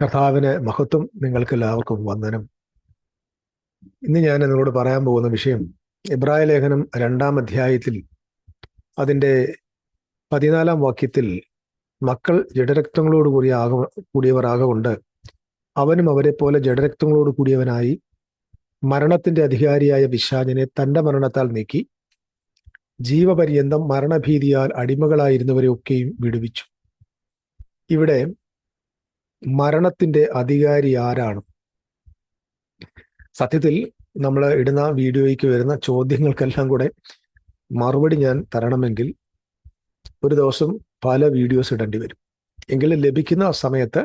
കർത്താവിന് മഹത്വം നിങ്ങൾക്ക് എല്ലാവർക്കും വന്ദനം. ഇന്ന് ഞാൻ നിങ്ങളോട് പറയാൻ പോകുന്ന വിഷയം ഇബ്രായ ലേഖനം രണ്ടാം അധ്യായത്തിൽ അതിന്റെ പതിനാലാം വാക്യത്തിൽ മക്കൾ ജഡരക്തങ്ങളോട് കൂടിയ ആക കൂടിയവരാകൊണ്ട് അവനും അവരെ പോലെ ജഡരക്തങ്ങളോട് കൂടിയവനായി മരണത്തിന്റെ അധികാരിയായ വിശാജിനെ തന്റെ മരണത്താൽ നീക്കി ജീവപര്യന്തം മരണഭീതിയാൽ അടിമകളായിരുന്നവരെയൊക്കെയും വിടുവിച്ചു. ഇവിടെ മരണത്തിന്റെ അധികാരി ആരാണ്? സത്യത്തിൽ നമ്മൾ ഇടുന്ന വീഡിയോയ്ക്ക് വരുന്ന ചോദ്യങ്ങൾക്കെല്ലാം കൂടെ മറുപടി ഞാൻ തരണമെങ്കിൽ ഒരു ദിവസം പല വീഡിയോസ് ഇടേണ്ടി വരും. എങ്കിലും ലഭിക്കുന്ന സമയത്ത്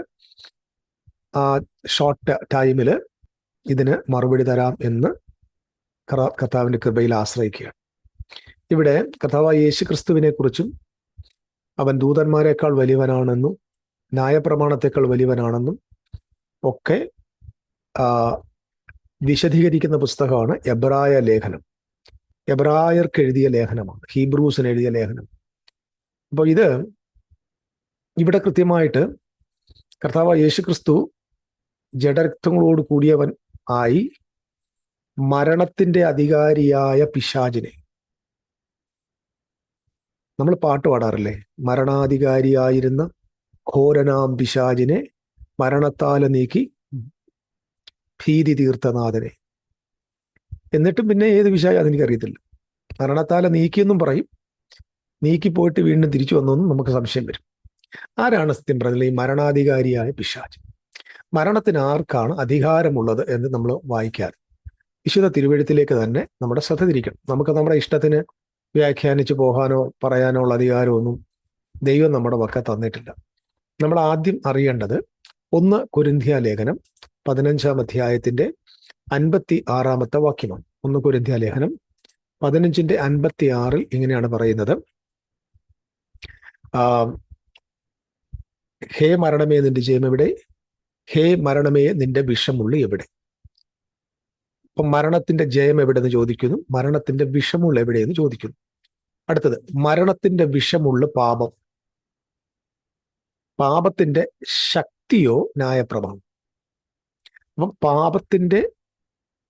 ആ ഷോർട്ട് ടൈമിൽ ഇതിന് മറുപടി തരാം എന്ന് കർത്താവിന്റെ കൃപയിൽ ആശ്രയിക്കുകയാണ്. ഇവിടെ കർത്താവ് യേശു ക്രിസ്തുവിനെ കുറിച്ചും അവൻ ദൂതന്മാരെക്കാൾ വലിയവനാണെന്നും ന്യായപ്രമാണത്തെക്കാൾ വലിയവനാണെന്നും ഒക്കെ വിശദീകരിക്കുന്ന പുസ്തകമാണ് എബ്രായ ലേഖനം. എബ്രായർക്ക് എഴുതിയ ലേഖനമാണ് ഹീബ്രൂസിന് എഴുതിയ ലേഖനം. അപ്പോൾ ഇത് ഇവിടെ കൃത്യമായിട്ട് കർത്താവ് യേശു ക്രിസ്തു ജഡരക്തങ്ങളോട് കൂടിയവൻ ആയി മരണത്തിന്റെ അധികാരിയായ പിശാചിനെ. നമ്മൾ പാട്ട് പാടാറില്ലേ? മരണാധികാരിയായിരുന്ന ഘോരനാം പിശാചിനെ മരണത്താല നീക്കി ഭീതി തീർത്ഥനാഥനെ എന്നിട്ടും പിന്നെ ഏത് വിഷയം അതെനിക്കറിയത്തില്ല. മരണത്താല നീക്കിയെന്നും പറയും. നീക്കിപ്പോയിട്ട് വീണ്ടും തിരിച്ചു വന്നൊന്നും നമുക്ക് സംശയം വരും. ആരാണ് സത്യം പറഞ്ഞത്? ഈ മരണാധികാരിയായ പിശാജ് മരണത്തിന് ആർക്കാണ് അധികാരമുള്ളത് എന്ന് നമ്മൾ വായിക്കാറ്? വിശുദ്ധ തിരുവഴുത്തിലേക്ക് തന്നെ നമ്മുടെ ശ്രദ്ധ തിരിക്കണം. നമുക്ക് നമ്മുടെ ഇഷ്ടത്തിന് വ്യാഖ്യാനിച്ചു പോകാനോ പറയാനോ ഉള്ള അധികാരമൊന്നും ദൈവം നമ്മുടെ വക്ക തന്നിട്ടില്ല. നമ്മൾ ആദ്യം അറിയേണ്ടത് ഒന്ന് കുരിന്ധ്യ ലേഖനം പതിനഞ്ചാം അധ്യായത്തിന്റെ അൻപത്തി ആറാമത്തെ വാക്യമാണ്. ഒന്ന് കുരിന്ധ്യ ലേഖനം പതിനഞ്ചിന്റെ അൻപത്തി ആറിൽ ഇങ്ങനെയാണ് പറയുന്നത്. ഹേ മരണമേ നിന്റെ ജയം എവിടെ? ഹേ മരണമേ നിന്റെ വിഷമുള്ളി എവിടെ? അപ്പൊ മരണത്തിന്റെ ജയം എവിടെന്ന് ചോദിക്കുന്നു? മരണത്തിന്റെ വിഷമുള്ള എവിടെയെന്ന് ചോദിക്കുന്നു. അടുത്തത് മരണത്തിന്റെ വിഷമുള്ള പാപം. പാപത്തിന്റെ ശക്തിയോ ന്യായപ്രമാണം. അപ്പം പാപത്തിന്റെ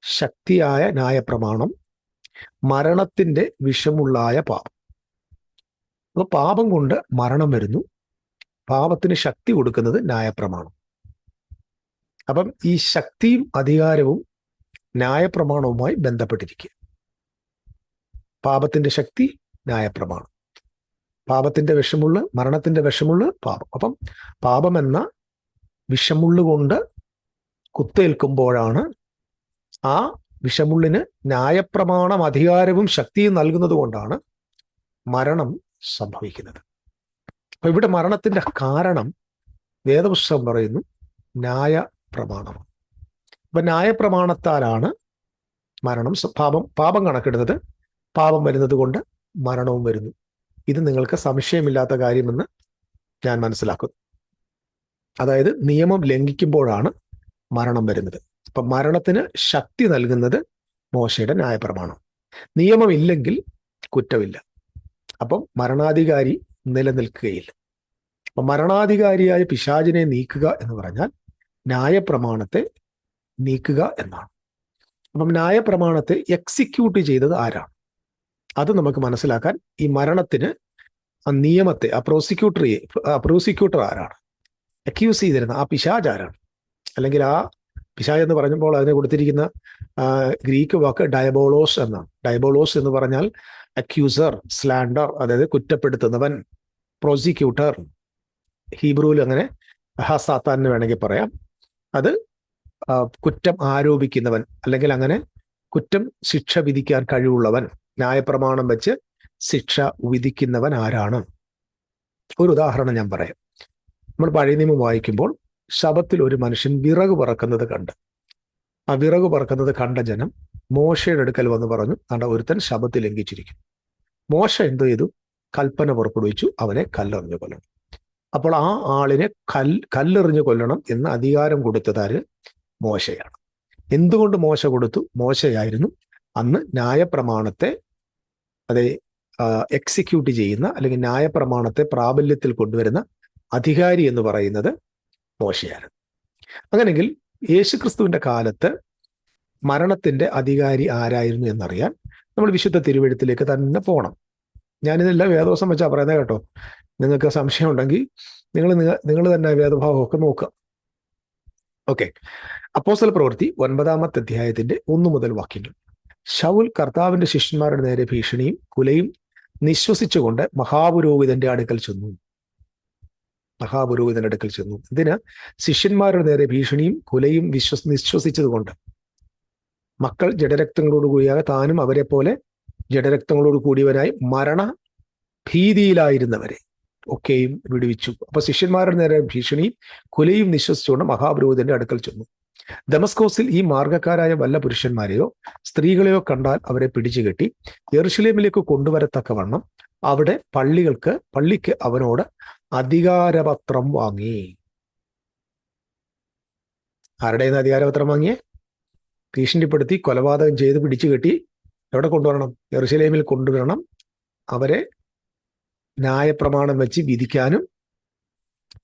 ശക്തിയായ ന്യായപ്രമാണം മരണത്തിന്റെ വിഷമുള്ളായ പാപം. അപ്പൊ പാപം കൊണ്ട് മരണം വരുന്നു. പാപത്തിന് ശക്തി കൊടുക്കുന്നത് ന്യായപ്രമാണം. അപ്പം ഈ ശക്തിയും അധികാരവും ന്യായപ്രമാണവുമായി ബന്ധപ്പെട്ടിരിക്കുക. പാപത്തിന്റെ ശക്തി ന്യായപ്രമാണം. പാപത്തിന്റെ വിഷമുള്ള മരണത്തിന്റെ വിഷമുള്ള പാപം. അപ്പം പാപം എന്ന വിഷമുള്ളുകൊണ്ട് കുത്തേൽക്കുമ്പോഴാണ് ആ വിഷമുള്ളിന് ന്യായപ്രമാണം അധികാരവും ശക്തിയും നൽകുന്നത് കൊണ്ടാണ് മരണം സംഭവിക്കുന്നത്. അപ്പൊ ഇവിടെ മരണത്തിന്റെ കാരണം വേദപുസ്തകം പറയുന്നു ന്യായ പ്രമാണമാണ് അപ്പൊ ന്യായപ്രമാണത്താലാണ് മരണം പാപം പാപം കണക്കെടുത്തത്. പാപം വരുന്നത് കൊണ്ട് മരണവും വരുന്നു. ഇത് നിങ്ങൾക്ക് സംശയമില്ലാത്ത കാര്യമെന്ന് ഞാൻ മനസ്സിലാക്കുന്നു. അതായത് നിയമം ലംഘിക്കുമ്പോഴാണ് മരണം വരുന്നത്. അപ്പൊ മരണത്തിന് ശക്തി നൽകുന്നത് മോശയുടെ ന്യായപ്രമാണം. നിയമം ഇല്ലെങ്കിൽ കുറ്റമില്ല. അപ്പം മരണാധികാരി നിലനിൽക്കുകയില്ല. അപ്പൊ മരണാധികാരിയായ പിശാചിനെ നീക്കുക എന്ന് പറഞ്ഞാൽ ന്യായപ്രമാണത്തെ നീക്കുക എന്നാണ്. അപ്പം ന്യായപ്രമാണത്തെ എക്സിക്യൂട്ട് ചെയ്തത് ആരാണ്? അത് നമുക്ക് മനസ്സിലാക്കാൻ ഈ മരണത്തിന് ആ നിയമത്തെ ആ പ്രോസിക്യൂട്ടറിയെ ആ പ്രോസിക്യൂട്ടർ ആരാണ്? അക്യൂസ് ചെയ്തിരുന്ന ആ പിശാജ് ആരാണ്? അല്ലെങ്കിൽ ആ പിശാജ് എന്ന് പറഞ്ഞപ്പോൾ അതിന് കൊടുത്തിരിക്കുന്ന ഗ്രീക്ക് വാക്ക് ഡയബോളോസ് എന്നാണ്. ഡയബോളോസ് എന്ന് പറഞ്ഞാൽ അക്യൂസർ സ്ലാൻഡർ അതായത് കുറ്റപ്പെടുത്തുന്നവൻ പ്രോസിക്യൂട്ടർ ഹീബ്രുവിൽ അങ്ങനെ ഹസാത്താൻ എന്ന് വേണമെങ്കിൽ പറയാം. അത് കുറ്റം ആരോപിക്കുന്നവൻ അല്ലെങ്കിൽ അങ്ങനെ കുറ്റം ശിക്ഷ വിധിക്കാൻ കഴിവുള്ളവൻ. ന്യായപ്രമാണം വെച്ച് ശിക്ഷ വിധിക്കുന്നവൻ ആരാണ്? ഒരു ഉദാഹരണം ഞാൻ പറയാം. നമ്മൾ പഴയ നിയമം വായിക്കുമ്പോൾ ശബത്തിൽ ഒരു മനുഷ്യൻ വിറക് പറക്കുന്നത് കണ്ട്. ആ വിറക് പറക്കുന്നത് കണ്ട ജനം മോശയുടെ അടുക്കൽ വന്ന് പറഞ്ഞു കണ്ട ഒരുത്തൻ ശബത്തിൽ ലംഘിച്ചിരിക്കും മോശ എന്ത് ചെയ്തു? കൽപ്പന പുറപ്പെടുവിച്ചു അവനെ കല്ലെറിഞ്ഞു കൊല്ലണം. അപ്പോൾ ആ ആളിനെ കൽ കല്ലെറിഞ്ഞു കൊല്ലണം എന്ന് അധികാരം കൊടുത്തതാര്? മോശയാണ്. എന്തുകൊണ്ട് മോശ കൊടുത്തു? മോശയായിരുന്നു. അന്ന് ന്യായപ്രമാണത്തെ അതെ എക്സിക്യൂട്ട് ചെയ്യുന്ന അല്ലെങ്കിൽ ന്യായപ്രമാണത്തെ പ്രാബല്യത്തിൽ കൊണ്ടുവരുന്ന അധികാരി എന്ന് പറയുന്നത് മോശയാണ്. അങ്ങനെങ്കിൽ യേശുക്രിസ്തുവിന്റെ കാലത്ത് മരണത്തിന്റെ അധികാരി ആരായിരുന്നു എന്നറിയാൻ നമ്മൾ വിശുദ്ധ തിരുവഴുത്തിലേക്ക് തന്നെ പോകണം. ഞാനിതെല്ലാം വേദോസം വെച്ചാൽ പറയുന്നത് കേട്ടോ. നിങ്ങൾക്ക് സംശയം ഉണ്ടെങ്കിൽ നിങ്ങൾ നിങ്ങൾ തന്നെ വേദഭാവമൊക്കെ നോക്കുക. ഓക്കെ. അപ്പോസൽ പ്രവൃത്തി ഒൻപതാമത്തെ അധ്യായത്തിന്റെ ഒന്നു മുതൽ വാക്യങ്ങൾ. ഷൗൽ കർത്താവിന്റെ ശിഷ്യന്മാരുടെ നേരെ ഭീഷണിയും കുലയും നിശ്വസിച്ചുകൊണ്ട് മഹാപുരോഹിതന്റെ അടുക്കൽ ചെന്നു. മഹാപുരോഹിതന്റെ അടുക്കൽ ചെന്നു. ഇതിന് ശിഷ്യന്മാരുടെ നേരെ ഭീഷണിയും കുലയും വിശ്വസ് നിശ്വസിച്ചതുകൊണ്ട് മക്കൾ ജഡരക്തങ്ങളോട് കൂടിയാകെ താനും അവരെ പോലെ ജഡരക്തങ്ങളോട് കൂടിയവനായി മരണ ഭീതിയിലായിരുന്നവരെ ഒക്കെയും വിടുവിച്ചു. അപ്പൊ ശിഷ്യന്മാരുടെ നേരെ ഭീഷണിയും കുലയും നിശ്വസിച്ചുകൊണ്ട് മഹാപുരോഹിതന്റെ അടുക്കൽ ചെന്നു. ദമസ്കോസിൽ ഈ മാർഗക്കാരായ വല്ല പുരുഷന്മാരെയോ സ്ത്രീകളെയോ കണ്ടാൽ അവരെ പിടിച്ചുകെട്ടി എറുഷലേമിലേക്ക് കൊണ്ടുവരത്തക്കവണ്ണം അവിടെ പള്ളികൾക്ക് പള്ളിക്ക് അവനോട് അധികാരപത്രം വാങ്ങി. ആരുടെ അധികാരപത്രം വാങ്ങിയേ? ഭീഷണിപ്പെടുത്തി കൊലപാതകം ചെയ്ത് പിടിച്ചുകെട്ടി എവിടെ കൊണ്ടുവരണം? എറുസലേമിൽ കൊണ്ടുവരണം. അവരെ ന്യായപ്രമാണം വെച്ച് വിധിക്കാനും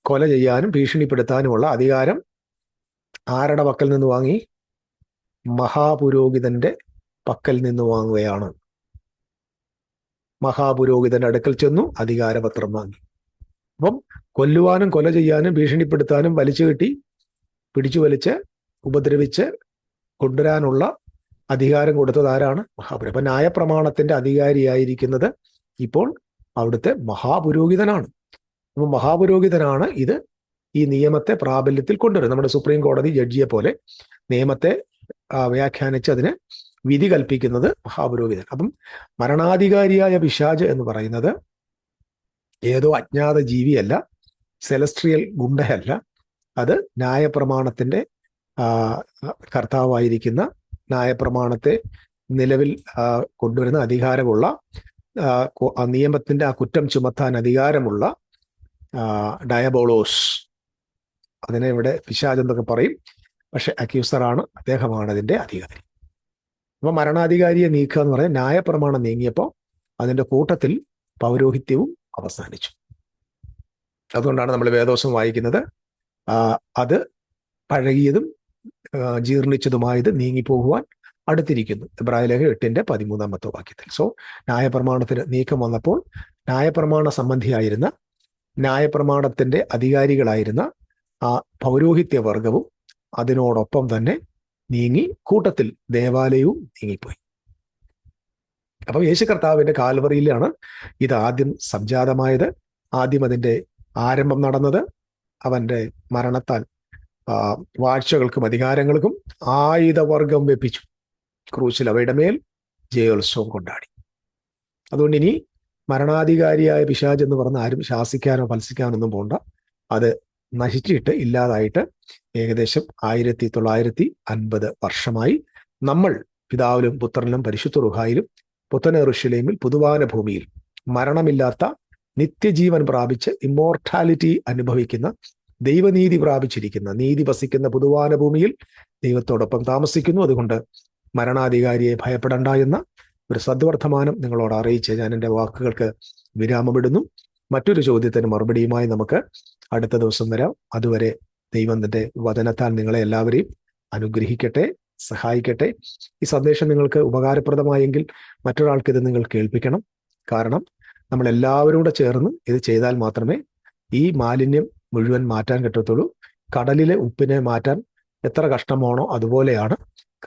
കൊല ചെയ്യാനും ഭീഷണിപ്പെടുത്താനുമുള്ള അധികാരം ആരുടെ പക്കൽ നിന്ന് വാങ്ങി? മഹാപുരോഹിതന്റെ പക്കൽ നിന്ന് വാങ്ങുകയാണ്. മഹാപുരോഹിതന്റെ അടുക്കൽ ചെന്നു അധികാരപത്രം വാങ്ങി. അപ്പം കൊല്ലുവാനും കൊല ചെയ്യാനും ഭീഷണിപ്പെടുത്താനും വലിച്ചു കെട്ടി പിടിച്ചു വലിച്ച് ഉപദ്രവിച്ച് കൊണ്ടുവരാനുള്ള അധികാരം കൊടുത്തത് ആരാണ്? മഹാപുരോഹിതൻ. അപ്പൊ ന്യായപ്രമാണത്തിന്റെ അധികാരിയായിരിക്കുന്നത് ഇപ്പോൾ അവിടുത്തെ മഹാപുരോഹിതനാണ്. അപ്പൊ മഹാപുരോഹിതനാണ് ഇത് ഈ നിയമത്തെ പ്രാബല്യത്തിൽ കൊണ്ടുവരും. നമ്മുടെ സുപ്രീം കോടതി ജഡ്ജിയെ പോലെ നിയമത്തെ വ്യാഖ്യാനിച്ച് അതിന് വിധി കൽപ്പിക്കുന്നത് മഹാപുരോഹിതൻ. അപ്പം മരണാധികാരിയായ പിശാജ് എന്ന് പറയുന്നത് ഏതോ അജ്ഞാത ജീവിയല്ല സെലസ്ട്രിയൽ ഗുണ്ടയല്ല. അത് ന്യായപ്രമാണത്തിന്റെ കർത്താവായിരിക്കുന്ന ന്യായപ്രമാണത്തെ നിലവിൽ കൊണ്ടുവരുന്ന അധികാരമുള്ള നിയമത്തിന്റെ ആ കുറ്റം ചുമത്താൻ അധികാരമുള്ള ഡയബോളോസ് അതിനെ ഇവിടെ പിശാജ് എന്നൊക്കെ പറയും. പക്ഷെ അക്യൂസറാണ്. അദ്ദേഹമാണ് അതിന്റെ അധികാരി. അപ്പൊ മരണാധികാരിയെ നീക്കുക എന്ന് പറഞ്ഞാൽ ന്യായപ്രമാണം നീങ്ങിയപ്പോൾ അതിന്റെ കൂട്ടത്തിൽ പൗരോഹിത്യവും അവസാനിച്ചു. അതുകൊണ്ടാണ് നമ്മൾ വേദോസം വായിക്കുന്നത്. അത് പഴകിയതും ജീർണിച്ചതുമായത് നീങ്ങിപ്പോകുവാൻ അടുത്തിരിക്കുന്നു. ഇബ്രാഹിലേഖ എട്ടിന്റെ പതിമൂന്നാമത്തെ വാക്യത്തിൽ. സോ ന്യായപ്രമാണത്തിന് നീക്കം വന്നപ്പോൾ ന്യായപ്രമാണ സംബന്ധിയായിരുന്ന ന്യായപ്രമാണത്തിന്റെ അധികാരികളായിരുന്ന ആ പൗരോഹിത്യ വർഗവും അതിനോടൊപ്പം തന്നെ നീങ്ങി കൂട്ടത്തിൽ ദേവാലയവും നീങ്ങിപ്പോയി. അപ്പം യേശു കർത്താവിന്റെ കാൽവറിയിലാണ് ഇത് ആദ്യം സംജാതമായത്. ആദ്യം അതിന്റെ ആരംഭം നടന്നത്. അവന്റെ മരണത്താൽ വാഴ്ചകൾക്കും അധികാരങ്ങൾക്കും ആയുധവർഗം വെപ്പിച്ചു. ക്രൂശിൽ അവയുടെ മേൽ ജയോത്സവം കൊണ്ടാടി. അതുകൊണ്ട് ഇനി മരണാധികാരിയായ പിശാജ് എന്ന് പറഞ്ഞ ആരും ശാസിക്കാനോ ഫലസിക്കാനോ ഒന്നും പോണ്ട. അത് നശിച്ചിട്ട് ഇല്ലാതായിട്ട് ഏകദേശം ആയിരത്തി തൊള്ളായിരത്തി അൻപത് വർഷമായി നമ്മൾ പിതാവിലും പുത്രനിലും പരിശുദ്ധ റുഹായിലും പുത്തന ഋഷിലേമിൽ പുതുവാന ഭൂമിയിൽ മരണമില്ലാത്ത നിത്യജീവൻ പ്രാപിച്ച് ഇമ്മോർട്ടാലിറ്റി അനുഭവിക്കുന്ന ദൈവനീതി പ്രാപിച്ചിരിക്കുന്ന നീതി വസിക്കുന്ന പുതുവാന ഭൂമിയിൽ ദൈവത്തോടൊപ്പം താമസിക്കുന്നു. അതുകൊണ്ട് മരണാധികാരിയെ ഭയപ്പെടണ്ട എന്ന ഒരു സദ്വർത്തമാനം നിങ്ങളോട് അറിയിച്ച് ഞാൻ എന്റെ വാക്കുകൾക്ക് വിരാമമിടുന്നു. മറ്റൊരു ചോദ്യത്തിന് മറുപടിയുമായി നമുക്ക് അടുത്ത ദിവസം വരാം. അതുവരെ ദൈവം തന്റെ വചനത്താൽ നിങ്ങളെ എല്ലാവരെയും അനുഗ്രഹിക്കട്ടെ സഹായിക്കട്ടെ. ഈ സന്ദേശം നിങ്ങൾക്ക് ഉപകാരപ്രദമായെങ്കിൽ മറ്റൊരാൾക്ക് ഇത് നിങ്ങൾ കേൾപ്പിക്കണം. കാരണം നമ്മൾ എല്ലാവരും ചേർന്ന് ഇത് ചെയ്താൽ മാത്രമേ ഈ മാലിന്യം മുഴുവൻ മാറ്റാൻ കിട്ടത്തുള്ളൂ കടലിലെ ഉപ്പിനെ മാറ്റാൻ എത്ര കഷ്ടമാണോ അതുപോലെയാണ്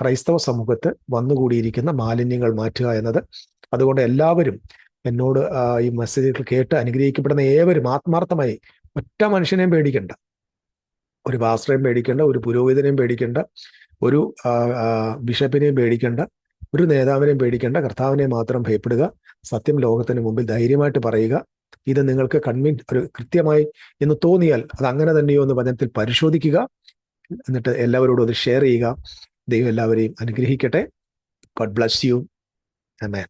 ക്രൈസ്തവ സമൂഹത്ത് വന്നുകൂടിയിരിക്കുന്ന മാലിന്യങ്ങൾ മാറ്റുക എന്നത്. അതുകൊണ്ട് എല്ലാവരും എന്നോട് ഈ മെസ്സേജുകൾ കേട്ട് അനുഗ്രഹിക്കപ്പെടുന്ന ഏവരും ആത്മാർത്ഥമായി ഒറ്റ മനുഷ്യനെയും പേടിക്കണ്ട. ഒരു പാസ്റ്ററേയും പേടിക്കേണ്ട ഒരു പുരോഹിതനെയും പേടിക്കേണ്ട ഒരു ബിഷപ്പിനെയും പേടിക്കേണ്ട ഒരു നേതാവിനെയും പേടിക്കേണ്ട കർത്താവിനെ മാത്രം ഭയപ്പെടുക സത്യം ലോകത്തിന് മുമ്പിൽ ധൈര്യമായിട്ട് പറയുക. ഇത് നിങ്ങൾക്ക് കൺവിൻ ഒരു കൃത്യമായി എന്ന് തോന്നിയാൽ അത് അങ്ങനെ തന്നെയോ എന്ന് വചനത്തിൽ പരിശോധിക്കുക. എന്നിട്ട് എല്ലാവരോടും അത് ഷെയർ ചെയ്യുക. ദൈവം എല്ലാവരെയും അനുഗ്രഹിക്കട്ടെ. God bless you amen